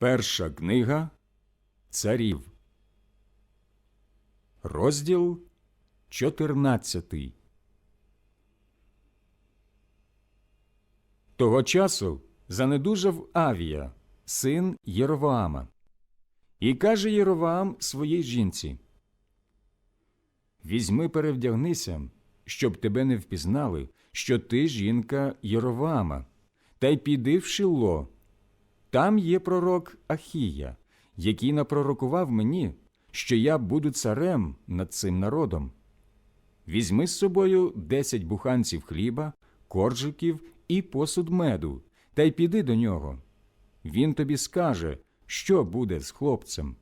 Перша книга царів, розділ 14. Того часу занедужав Авія, син Єроваама, і каже Єроваам своїй жінці: Візьми, перевдягнися, щоб тебе не впізнали, що ти жінка Єроваама, та й піди в Шило. Там є пророк Ахія, який напророкував мені, що я буду царем над цим народом. Візьми з собою десять буханців хліба, коржиків і посуд меду, та й піди до нього. Він тобі скаже, що буде з хлопцем.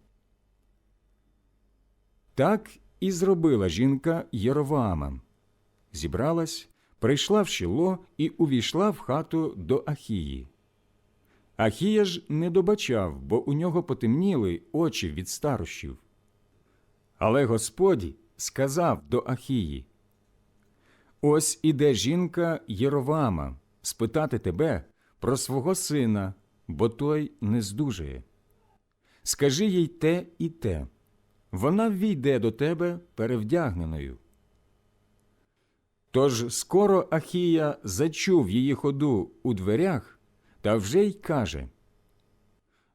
Так і зробила жінка Єроваама. Зібралась, прийшла в Шило і увійшла в хату до Ахії. Ахія ж не добачав, бо у нього потемніли очі від старощів. Але Господь сказав до Ахії: Ось іде жінка Єровама спитати тебе про свого сина, бо той не здужує. Скажи їй те і те. Вона ввійде до тебе перевдягненою. Тож скоро Ахія зачув її ходу у дверях та вже й каже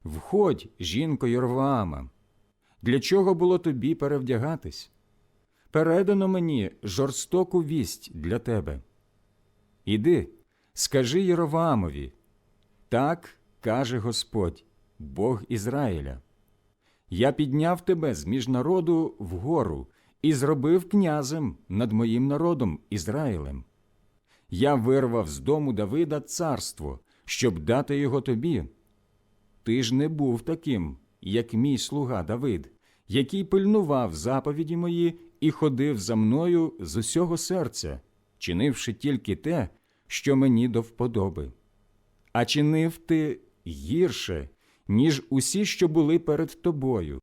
Входь, жінко Йорваама, для чого було тобі перевдягатись? Передано мені жорстоку вість для тебе. Іди, скажи Єроваамові, так каже Господь, Бог Ізраїля. Я підняв тебе з між народу вгору і зробив князем над моїм народом Ізраїлем. Я вирвав з дому Давида царство, щоб дати його тобі. Ти ж не був таким, як мій слуга Давид, який пильнував заповіді мої і ходив за мною з усього серця, чинивши тільки те, що мені до вподоби. А чинив ти гірше, ніж усі, що були перед тобою,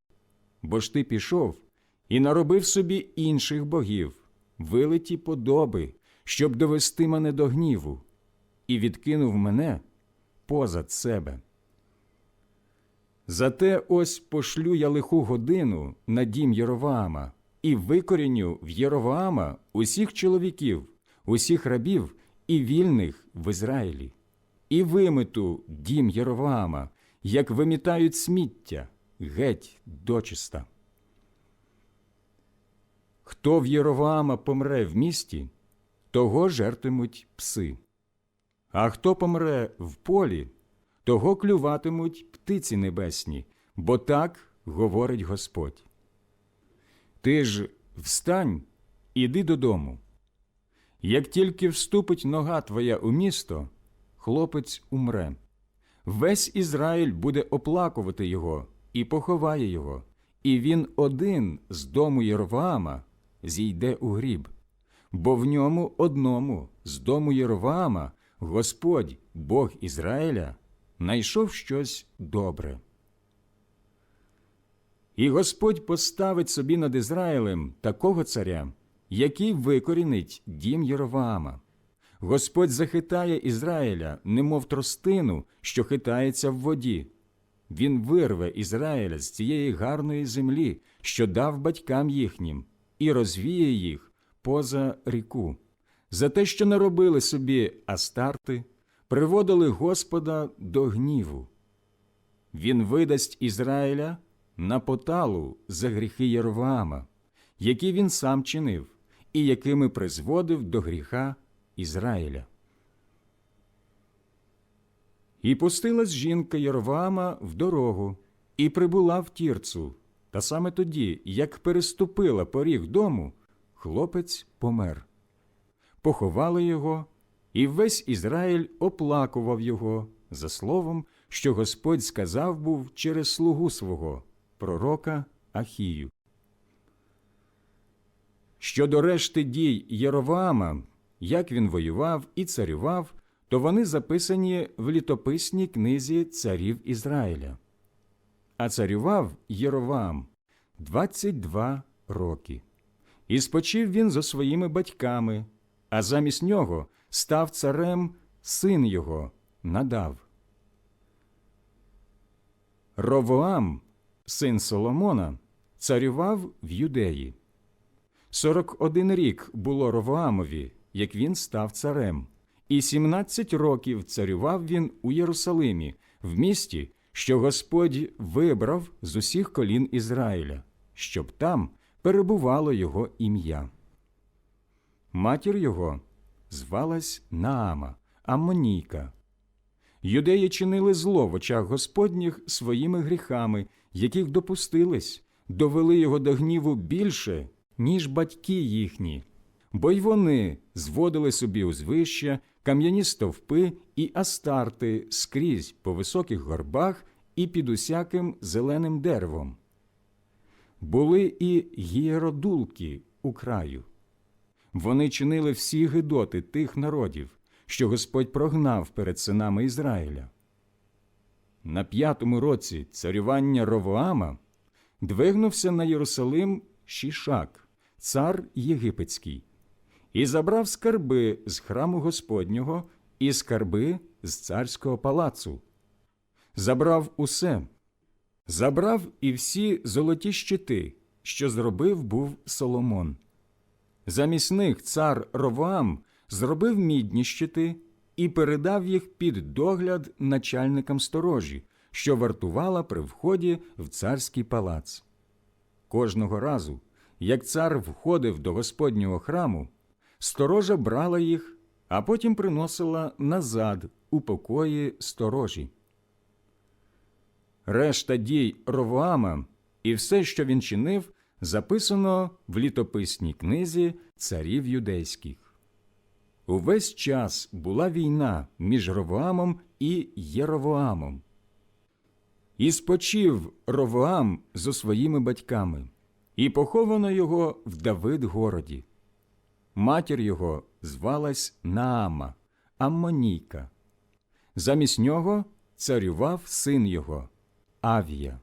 бо ж ти пішов і наробив собі інших богів, вилиті подоби, щоб довести мене до гніву, і відкинув мене позад себе. Зате ось пошлю я лиху годину на дім Єроваама і викоріню в Єроваама усіх чоловіків, усіх рабів і вільних в Ізраїлі, і вимету дім Єроваама, як вимітають сміття геть дочиста. Хто в Єроваама помре в місті, того жертимуть пси. А хто помре в полі, того клюватимуть птиці небесні, бо так говорить Господь. Ти ж встань, іди додому. Як тільки вступить нога твоя у місто, хлопець умре. Весь Ізраїль буде оплакувати його і поховає його, і він один з дому Єроваама зійде у гріб, бо в ньому одному з дому Єроваама Господь, Бог Ізраїля, найшов щось добре. І Господь поставить собі над Ізраїлем такого царя, який викорінить дім Єроваама. Господь захитає Ізраїля, немов тростину, що хитається в воді. Він вирве Ізраїля з цієї гарної землі, що дав батькам їхнім, і розвіє їх поза ріку, за те, що наробили собі астарти, приводили Господа до гніву. Він видасть Ізраїля на поталу за гріхи Єроваама, які він сам чинив, і якими призводив до гріха Ізраїля. І пустилась жінка Єроваама в дорогу і прибула в тірцу, та саме тоді, як переступила поріг дому, хлопець помер. Поховали його, і весь Ізраїль оплакував його за словом, що Господь сказав був через слугу свого, пророка Ахію. Щодо решти дій Єроваама, як він воював і царював, то вони записані в літописній книзі царів Ізраїля. А царював Єроваам 22 роки. І спочив він зо своїми батьками, а замість нього став царем син його надав. Ровоам, син Соломона, царював в Юдеї. Сорок один рік було Ровоамові, як він став царем, і сімнадцять років царював він у Єрусалимі, в місті, що Господь вибрав з усіх колін Ізраїля, щоб там перебувало його ім'я. Матір його звалась Наама, Аммонійка. Юдеї чинили зло в очах Господніх своїми гріхами, яких допустились, довели його до гніву більше, ніж батьки їхні, бо й вони зводили собі узвища, кам'яні стовпи і астарти скрізь по високих горбах і під усяким зеленим деревом. Були і гієродулки у краю. Вони чинили всі гидоти тих народів, що Господь прогнав перед синами Ізраїля. На п'ятому році царювання Ровоама двигнувся на Єрусалим Шішак, цар єгипетський, і забрав скарби з храму Господнього і скарби з царського палацу. Забрав усе, забрав і всі золоті щити, що зробив був Соломон. Замість них цар Ровоам зробив мідні щити і передав їх під догляд начальникам сторожі, що вартувала при вході в царський палац. Кожного разу, як цар входив до Господнього храму, сторожа брала їх, а потім приносила назад у покої сторожі. Решта дій Ровоама і все, що він чинив, записано в літописній книзі царів юдейських. Увесь час була війна між Ровоамом і Єровоамом. І спочив Ровоам зо своїми батьками, і поховано його в Давид-городі. Матір його звалась Наама, Аммонійка. Замість нього царював син його Авія.